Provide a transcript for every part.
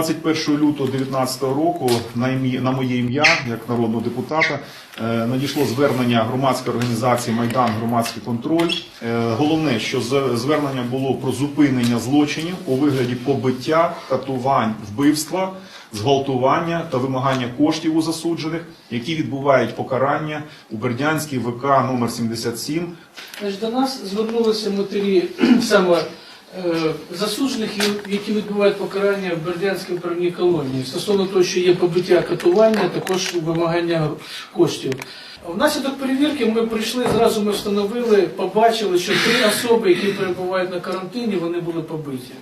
21 лютого 2019 року на, моє ім'я, як народного депутата, е, надійшло звернення громадської організації Майдан Громадський контроль. Е, Головне, що звернення було про зупинення злочинів у вигляді побиття, катувань, вбивства, зґвалтування та вимагання коштів у засуджених, які відбувають покарання у Бердянській ВК номер 77 Значить, до нас звернулися матері саме засуджених, які відбувають покарання в Бердянській управлінній колонії. Стосовно того, що є побиття катування, також вимагання коштів. Внаслідок перевірки ми прийшли, зразу ми встановили, побачили, що три особи, які перебувають на карантині, вони були побиті.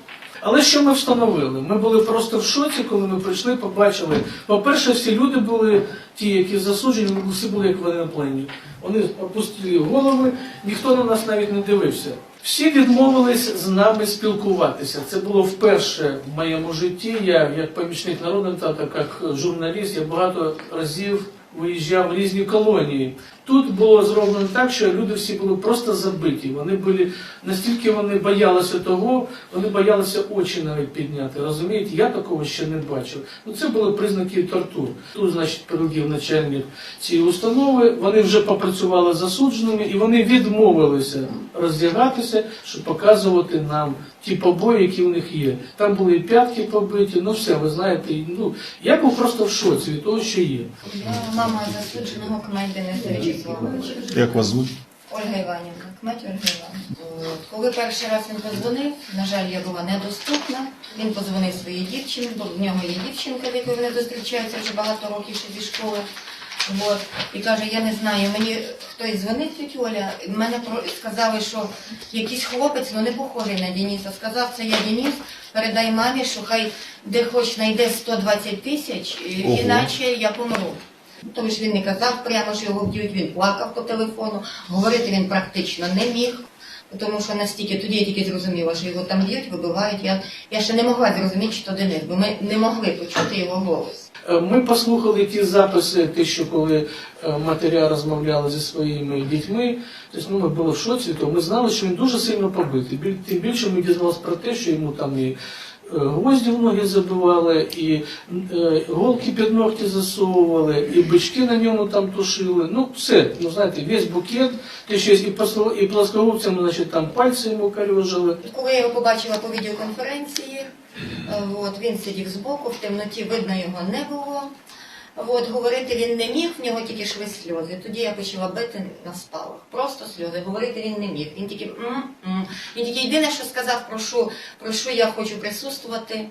Але що ми встановили? Ми були просто в шоці, коли ми прийшли, побачили. По-перше, всі люди були, ті, які засуджені, вони всі були як воєнноплені. Вони опустили голови, ніхто на нас навіть не дивився. Всі відмовились з нами спілкуватися. Це було вперше в моєму житті. Я, як помічник народного депутата, як журналіст, я багато разів виїжджав в різні колонії. Тут було зроблено так, що люди всі були просто забиті. Вони були настільки вони боялися того, вони боялися очі навіть підняти. Розумієте, я такого ще не бачив. Ну це були признаки тортур. Тут, значить, передів начальник цієї установи. Вони вже попрацювали засудженими і вони відмовилися роздягатися, щоб показувати нам ті побої, які в них є. Там були і п'ятки побиті, ну все, ви знаєте. Ну я був просто в шоці від того, що є. Мама засудженого Дениса Вячеславовича. Як вас звуть? Ольга Іванівна, кмет Ольга Іванівна. От, Коли перший раз він подзвонив, на жаль, я була недоступна. Він подзвонив своїй дівчині, бо в нього є дівчинка, з якою вони зустрічаються вже багато років ще зі школи. От, і каже, я не знаю, мені хтось дзвонить тітя Оля, мене про- сказали, що якийсь хлопець, ну не похожий на Дениса, сказав, це я Денис, передай мамі, що хай де хоч знайде 120 тисяч, іначе я помру. Тому що він не казав прямо, що його б'ють, він плакав по телефону, говорити він практично не міг. Тому що настільки тоді я тільки зрозуміла, що його там б'ють, вибивають. Я, я ще не могла зрозуміти, що Денис, бо ми не могли почути його голос. Е, Ми послухали ті записи, ті, що коли е, матеря розмовляла зі своїми дітьми, тобто ну, ми були в шоці, то ми знали, що він дуже сильно побитий. Тим більше ми дізналися про те, що йому там і гвозді в ноги забивали, і е, голки під ногті засовували, і бички на ньому там тушили. Ну, все, ну знаєте, весь букет, те, щось і, посло, і плоскогубцями, значить, там пальці йому корюжили. Коли я його побачила по відеоконференції, е, от, він сидів збоку, в темноті видно його не було. От, говорити він не міг, в нього тільки йшли сльози. Тоді я почала бити на спалах. Просто сльози. Говорити він не міг. Він тільки м-м. Він тільки єдине, що сказав, про що, про що я хочу присутствувати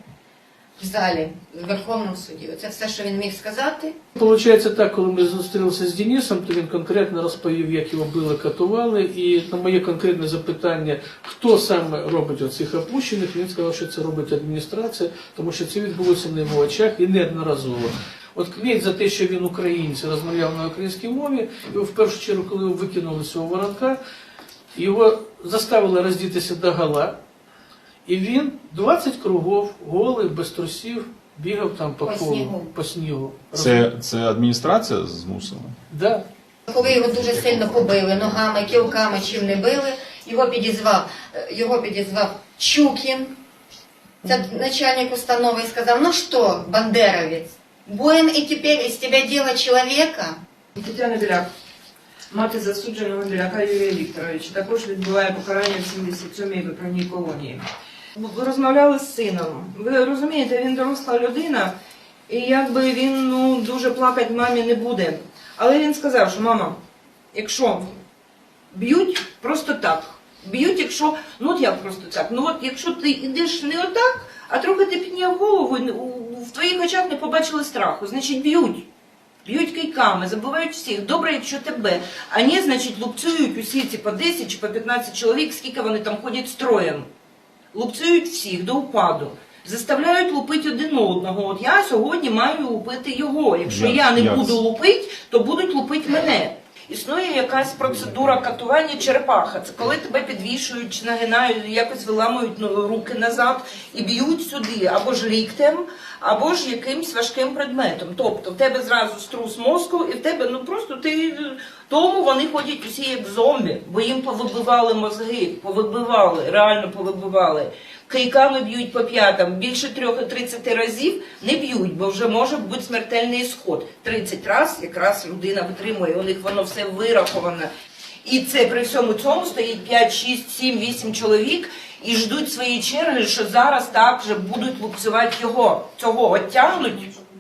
в залі, в Верховному суді. Це все, що він міг сказати. Получається так, коли ми зустрілися з Денисом, то він конкретно розповів, як його били, катували. І на моє конкретне запитання, хто саме робить оцих опущених, він сказав, що це робить адміністрація, тому що це відбулося на його очах і неодноразово. От кміть за те, що він українець, розмовляв на українській мові, і в першу чергу, коли його викинули з цього воронка, його заставили роздітися до гола, і він 20 кругов, голий, без трусів, бігав там по, По колу, снігу. по снігу. Це, це адміністрація змусила? Да. Коли його дуже сильно побили ногами, кілками, чим не били, його підізвав, його підізвав Чукін, це начальник установи, і сказав, ну що, бандеровець, будем і тепер із тебе діло чоловіка. Тетяна Біляк, мати засудженого Біляка Юрія Вікторовича, також відбуває покарання в 77-й виправній колонії. Ви розмовляли з сином. Ви розумієте, він доросла людина, і якби він ну, дуже плакати мамі не буде. Але він сказав, що мама, якщо б'ють просто так. Б'ють, якщо, ну от як просто так. Ну от якщо ти йдеш не отак, а трохи ти підняв голову, твоїх очах не побачили страху, значить б'ють. Б'ють кийками, забувають всіх. Добре, якщо тебе. А ні, значить, лупцюють усі ці по 10 чи по 15 чоловік, скільки вони там ходять строєм. Лупцюють всіх до упаду. Заставляють лупити один одного. От я сьогодні маю лупити його. Якщо Як- я не як буду лупити, то будуть лупити мене. Існує якась процедура катування черепаха. Це коли тебе підвішують нагинають, якось виламують ну, руки назад і б'ють сюди або ж ліктем, або ж якимсь важким предметом. Тобто в тебе зразу струс мозку, і в тебе ну просто ти тому вони ходять усі як зомбі, бо їм повибивали мозги, повибивали, реально повибивали. Кийками б'ють по п'ятам, більше трьох 30 разів не б'ють, бо вже може бути смертельний ісход. 30 разів якраз людина витримує, у них воно все вираховано. І це при всьому цьому стоїть 5, 6, 7, 8 чоловік і ждуть свої черги, що зараз так вже будуть лупцювати його. Цього оттягнуть,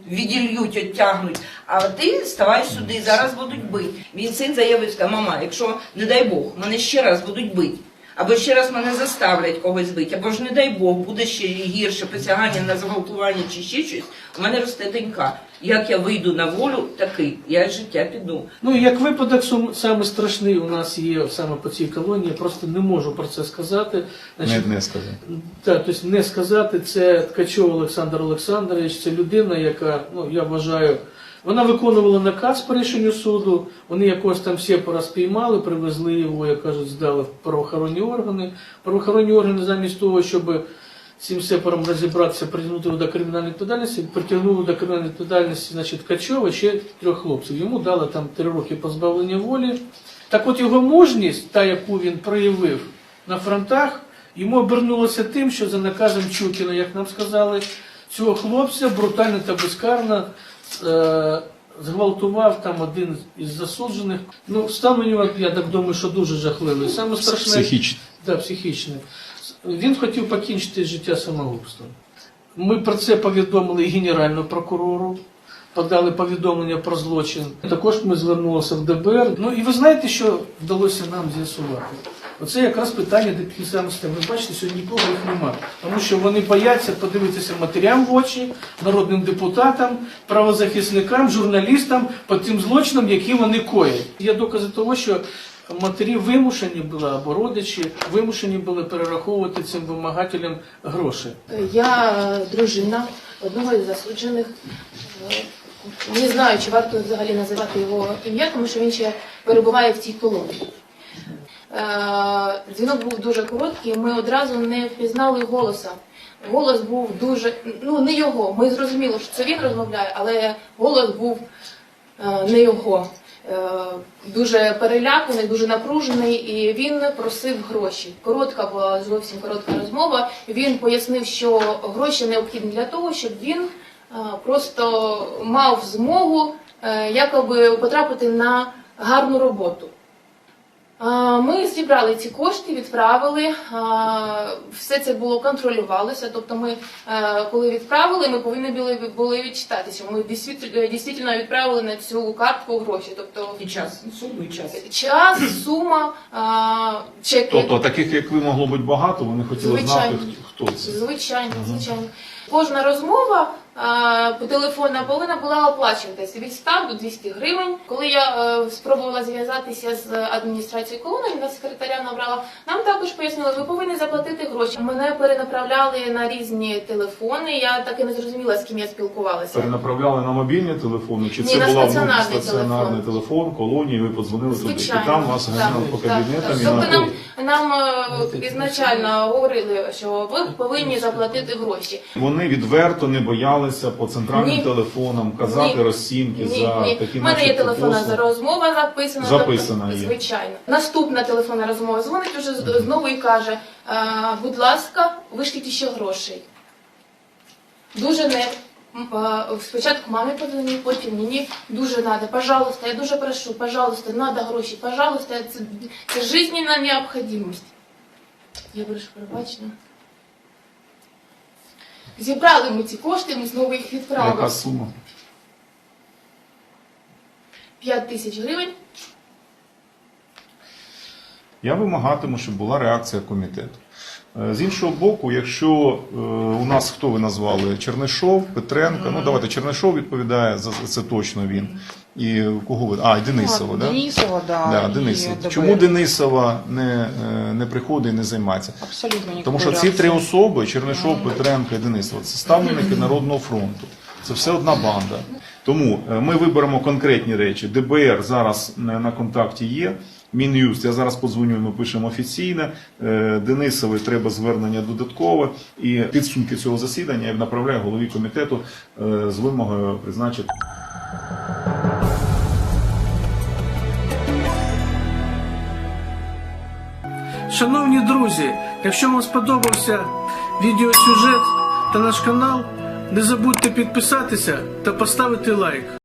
відільють, оттягнуть. А ти ставай сюди, зараз будуть бити. Він син заявив, сказав, мама, якщо, не дай Бог, мене ще раз будуть бити. Або ще раз мене заставлять когось бити, або ж не дай Бог, буде ще гірше посягання на зґвалтування чи ще щось. У мене росте донька. Як я вийду на волю, такий, я з життя піду. Ну, як випадок сум- саме страшний у нас є саме по цій колонії, просто не можу про це сказати. Не, не сказав. Так, тобто не сказати, це Ткачов Олександр Олександрович, це людина, яка, ну я вважаю, вона виконувала наказ по рішенню суду. Вони якось там сепара спіймали, привезли його, як кажуть, здали в правоохоронні органи. Правоохоронні органи замість того, щоб цим сепаром розібратися, притягнути до кримінальної відповідальності, притягнули до кримінальної відповідальності, значить, Ткачова ще трьох хлопців. Йому дали там три роки позбавлення волі. Так от його мужність, та яку він проявив на фронтах, йому обернулося тим, що за наказом Чукіна, як нам сказали, цього хлопця брутально та безкарно е, зґвалтував там один із засуджених. Ну, стан у нього, я так думаю, що дуже жахливий. Саме страшне Психічно. Да, психічний. Він хотів покінчити життя самогубством. Ми про це повідомили і Генеральному прокурору, подали повідомлення про злочин. Також ми звернулися в ДБР. Ну і ви знаєте, що вдалося нам з'ясувати? Оце якраз питання такі саме Ви бачите, сьогодні нікого їх нема. Тому що вони бояться подивитися матерям в очі, народним депутатам, правозахисникам, журналістам по тим злочинам, які вони коять. Є докази того, що матері вимушені були або родичі вимушені були перераховувати цим вимагателям гроші. Я дружина одного із засуджених. Не знаю, чи варто взагалі називати його ім'я, тому що він ще перебуває в цій колонії. Е, Дзвінок був дуже короткий, ми одразу не впізнали голоса. Голос був дуже, ну не його. Ми зрозуміли, що це він розмовляє, але голос був е, не його. Е, Дуже переляканий, дуже напружений, і він просив гроші. Коротка була зовсім коротка розмова. Він пояснив, що гроші необхідні для того, щоб він просто мав змогу якоби потрапити на гарну роботу. Ми зібрали ці кошти, відправили. Все це було контролювалося. Тобто, ми е, коли відправили, ми повинні були, були відчитатися. Ми дійсно дійсно відправили на цю картку гроші. Тобто І час, суму і час. час, сума, чеки. Тобто таких, як ви, могло бути багато, вони хотіли знати, хто це. Звичайно, звичайно. Кожна розмова по телефону повинна була оплачуватися від 100 до 200 гривень. Коли я е, спробувала зв'язатися з адміністрацією колонії, на секретаря набрала, нам також пояснили, ви повинні заплатити гроші. Мене перенаправляли на різні телефони. Я так і не зрозуміла, з ким я спілкувалася. Перенаправляли на мобільні телефони, чи Ні, це на була ну, стаціонарний стаціонарний телефон, колонії, ви подзвонили туди. Звичайно, І там вас ганяли по кабінетам Тобто на нам, нам е, ізначально говорили, що ви повинні заплатити гроші. Вони відверто не боялися по центральним Ні. телефонам казати Ні. розцінки Ні, за ні. такі У мене є начебто, телефонна послуги. розмова записана. Записана тобто, є. Звичайно. Наступна телефонна розмова дзвонить уже з- знову і каже: будь ласка, вишліть ще грошей. Дуже не. м, Спочатку мамі подзвонив, потім мені дуже треба. Пожалуйста, я дуже прошу, пожалуйста, треба гроші, пожалуйста, це, це жизненна необхідність. Я прошу пробачення. Зібрали ми ці кошти, ми знову їх відправили. Яка сума? 5 тисяч гривень. Я вимагатиму, щоб була реакція комітету. Е, З іншого боку, якщо е, у нас хто ви назвали Чернишов, Петренко, ну давайте Чернишов відповідає за це точно він. І кого ви? А, і Денисова, да? Денисова, да. Да, Денисова. ДБР. Чому Денисова не, е, не приходить і не займається? Абсолютно Тому що ці три особи Чернишов, Петренко і Денисова це ставленики Народного фронту. Це все одна банда. Тому ми виберемо конкретні речі. ДБР зараз на контакті є. Мін'юст, я зараз подзвоню, ми пишемо офіційне. Денисові треба звернення додаткове. І підсумки цього засідання я направляю голові комітету е, з вимогою призначити. Шановні друзі, якщо вам сподобався відеосюжет та наш канал, не забудьте підписатися та поставити лайк.